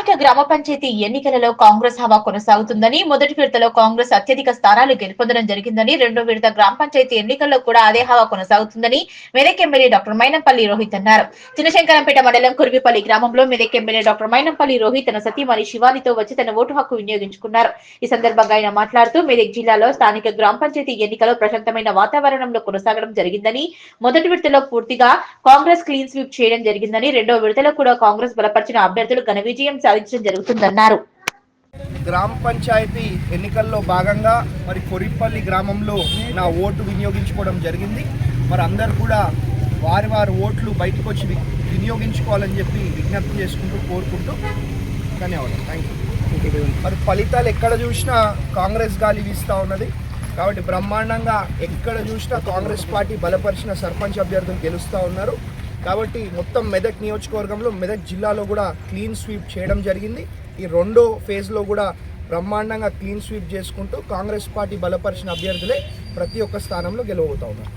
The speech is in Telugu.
స్థానిక గ్రామ పంచాయతీ ఎన్నికలలో కాంగ్రెస్ హవా కొనసాగుతుందని మొదటి విడతలో కాంగ్రెస్ అత్యధిక స్థానాలు గెలుపొందడం జరిగిందని రెండో విడత గ్రామ పంచాయతీ ఎన్నికల్లో కూడా అదే హవా కొనసాగుతుందని మెదక్ ఎమ్మెల్యే డాక్టర్ మైనంపల్లి రోహిత్ అన్నారు. చిన్నశంకరంపేట మండలం కురివిపల్లి గ్రామంలో మెదక్ ఎమ్మెల్యే డాక్టర్ మైనంపల్లి రోహిత్ తన సతీమణి శివానితో వచ్చి తన ఓటు హక్కు వినియోగించుకున్నారు. ఈ సందర్భంగా ఆయన మాట్లాడుతూ మెదక్ జిల్లాలో స్థానిక గ్రామ పంచాయతీ ఎన్నికలో ప్రశాంతమైన వాతావరణంలో కొనసాగడం జరిగిందని మొదటి విడతలో పూర్తిగా కాంగ్రెస్ క్లీన్ స్వీప్ చేయడం జరిగిందని రెండో విడతలో కూడా కాంగ్రెస్ బలపరిచిన అభ్యర్థులు ఘన విజయం సాధించడం జరుగుతుందన్నారు. గ్రామ పంచాయతీ ఎన్నికల్లో భాగంగా మరి కొరిపల్లి గ్రామంలో నా ఓటు వినియోగించుకోవడం జరిగింది. మరి అందరు కూడా వారి వారి ఓట్లు బయటకు వచ్చి వినియోగించుకోవాలని చెప్పి విజ్ఞప్తి చేసుకుంటూ కోరుకుంటూ ధన్యవాదాలు. థ్యాంక్ యూ మరి ఫలితాలు ఎక్కడ చూసినా కాంగ్రెస్ గాలి వీస్తూ ఉన్నది. కాబట్టి బ్రహ్మాండంగా ఎక్కడ చూసినా కాంగ్రెస్ పార్టీ బలపరిచిన సర్పంచ్ అభ్యర్థులు గెలుస్తూ ఉన్నారు. కాబట్టి మొత్తం మెదక్ నియోజకవర్గంలో మెదక్ జిల్లాలో కూడా క్లీన్ స్వీప్ చేయడం జరిగింది. ఈ రెండో ఫేజ్లో కూడా బ్రహ్మాండంగా క్లీన్ స్వీప్ చేసుకుంటూ కాంగ్రెస్ పార్టీ బలపరిచిన అభ్యర్థులే ప్రతి ఒక్క స్థానంలో గెలవబోతా ఉన్నారు.